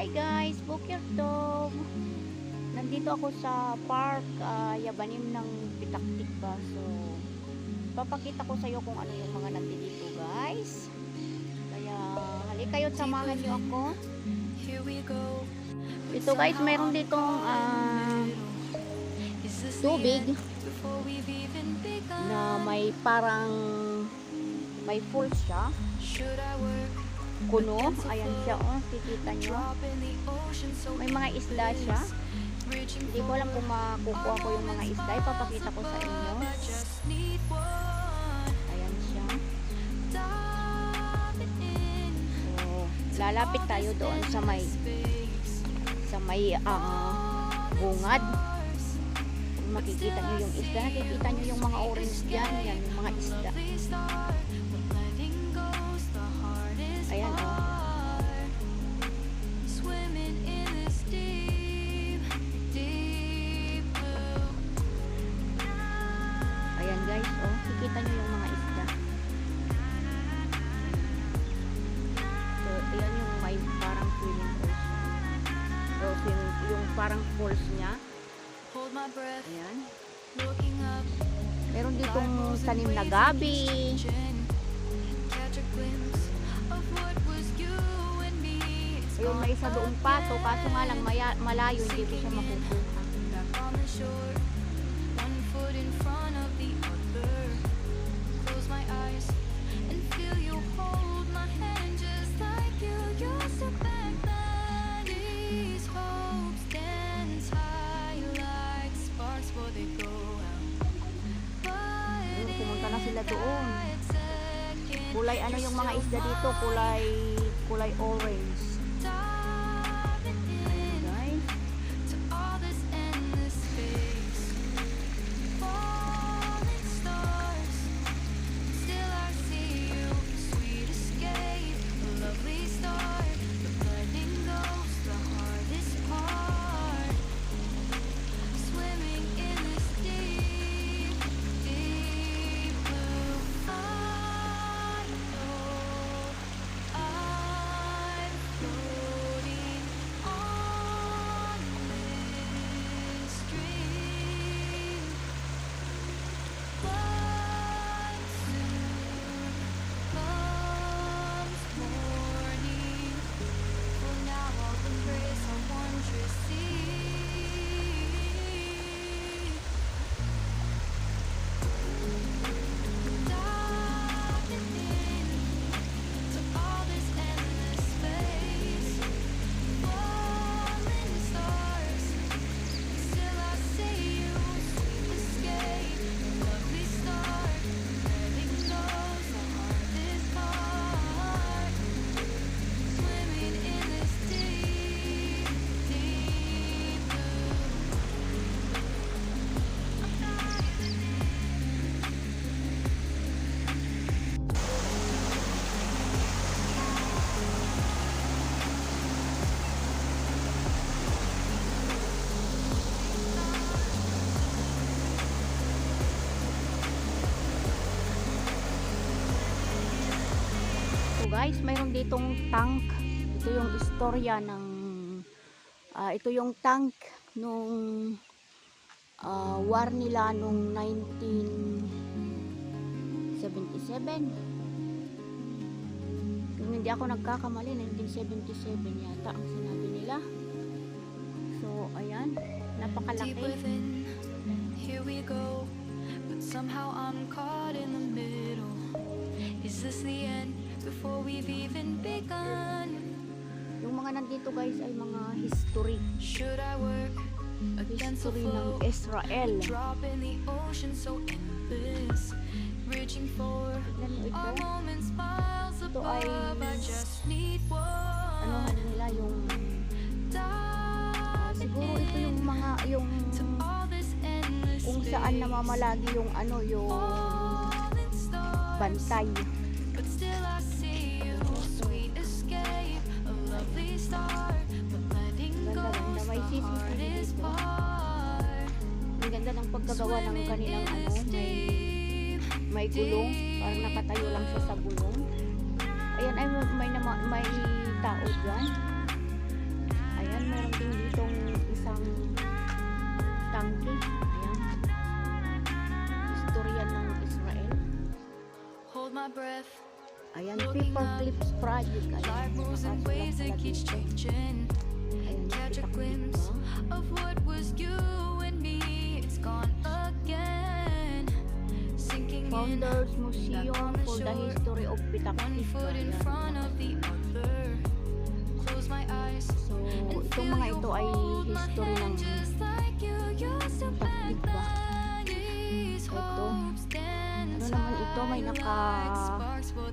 Hi guys, Bukir Dog. Nandito ako sa park, ah, Yabanim ng Pitaktik ba. So, papakita ko sa iyo kung ano yung mga nandito guys. Kaya, halika kayo samahan niyo ako. Here we go. Ito guys, mayroon ditong ah, tubig na may parang may falls siya. Should I work? Kuno, ayan siya oh, kikita nyo. May mga isla siya. Hindi ko alam kung makukuha ko yung mga isda. Ipapakita ko sa inyo. Ayan siya. So, lalapit tayo doon sa may sa may ah, bungad. Kung makikita nyo yung isda, nakikita nyo yung mga orange dyan. Yan, yung mga isda. Falls niya. Hold my breath, Ayan. looking up. Meron ditong tanim na gabi. Ayun, may isa doong pato. Kaso nga lang maya, malayo, hindi ko siya makukuha. Sila doon. Kulay ano yung mga isda dito? Kulay, kulay orange. Guys, mayroon ditong tank. Ito yung istorya ng ah, ito yung tank nung ah, war nila nung 1977. Kung hindi ako nagkakamali, 1977 yata ang sinabi nila. So, ayan, napakalaki. within, here we go. But somehow I'm caught in the middle. Is this the end before we've even begun? Yung mga nandito guys ay mga history. Should I work against the History ng flow? Israel. Drop in the ocean so endless. Reaching for our moments miles above. I just need Ano one. nila yung siguro ito yung mga yung kung saan namamalagi yung ano yung bantay. nagawa ng kanilang ano, may, may gulong, parang nakatayo lang siya sa gulong. Ayan, ay may, may, may tao dyan. Ayan, meron din ditong isang tangki. Ayan. Historia ng Israel. Hold my breath. Ayan, paper clips project. Ayan, nakasulat catch a glimpse of what was you and me. It's gone Founders Museum for the History of eyes. So, itong mga ito ay history ng ba? Ito. Ano naman ito? May naka-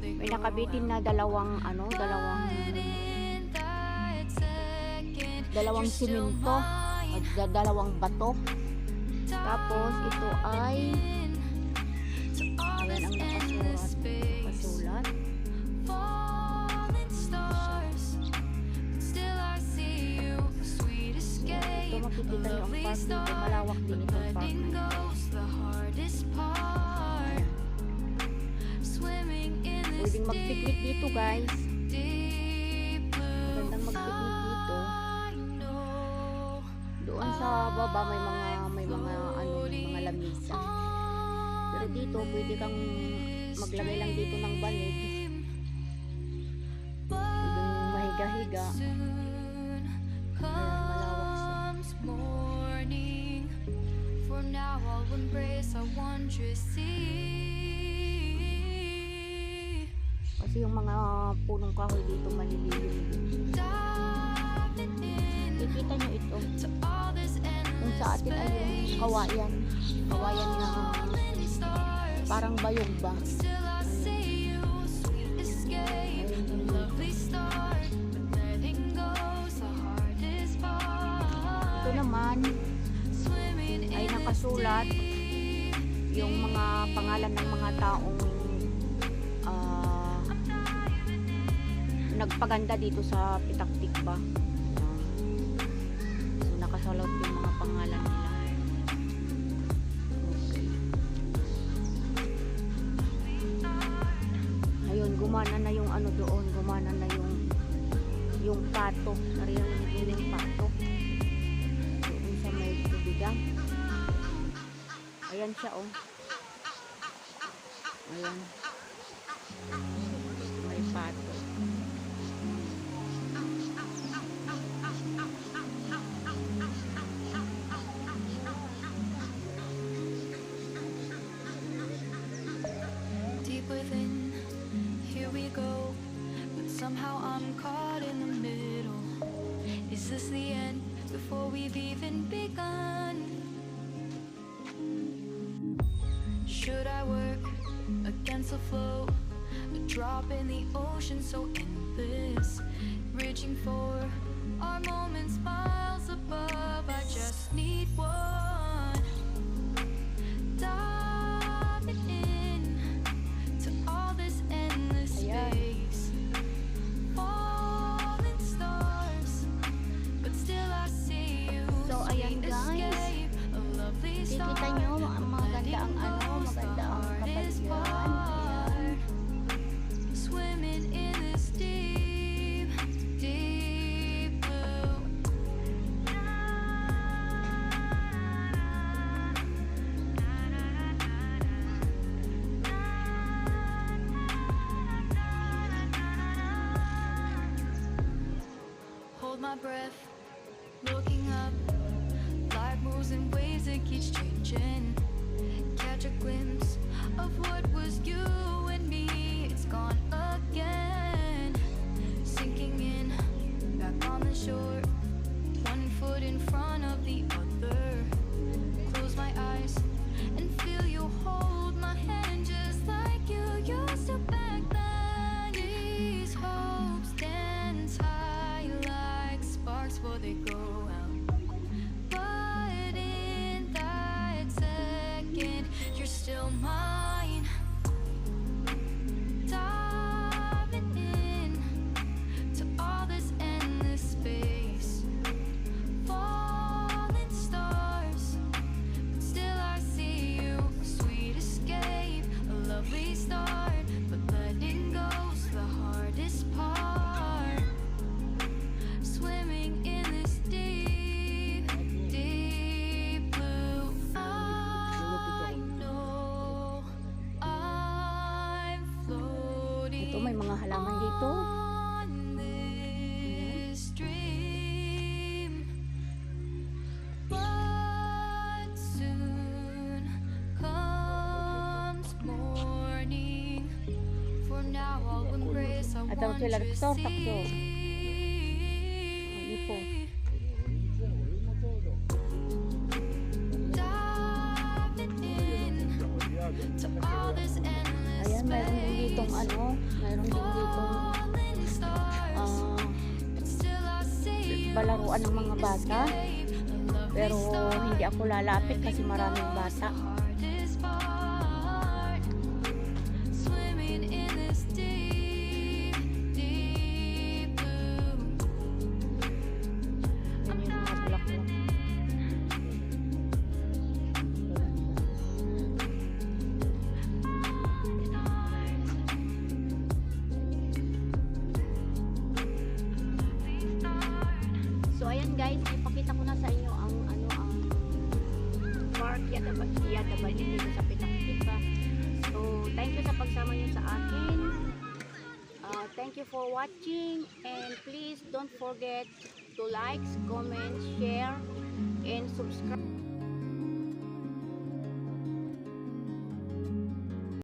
May nakabitin na dalawang ano, dalawang dalawang simento at da- dalawang bato. Tapos ito ay ayan this ang nakasulat. space. Nakasulat. Falling stars, but still I see you. Sweet Ito makikita niyo ang park dito. Malawak din itong park na ito. Pwedeng mag-picnic dito guys. Magandang mag-picnic dito. I know Doon sa baba may mga may mga ano, mga lamisa. Pero dito pwede kang maglagay lang dito ng banig. Pwedeng mahiga-higa. Kasi yung mga punong kahoy dito malililim. Diving in Kikita nyo ito. endless sa atin ay yung space. kawayan. Kawayan na stars. parang bayog ba? Ito naman ay nakasulat yung mga pangalan ng mga taong ah, nagpaganda dito sa Pitaktik pato. Naririnig mo yung pato. Doon sa may tubigan. Ayan siya, oh. Ayan. Is this the end before we've even begun? Should I work against the flow? A drop in the ocean so endless. Reaching for our moments miles above. I just need Catch a glimpse of what was you takso, takso. sea. ipo. Diving in to all this endless Ayan, mayroon din ditong ano, mayroon din ditong you palaruan ng mga bata. Pero hindi ako lalapit kasi maraming bata. Yada Bali dito sa Pitaktika. So thank you sa pagsama niyo sa akin. Uh, thank you for watching and please don't forget to like, comment, share and subscribe.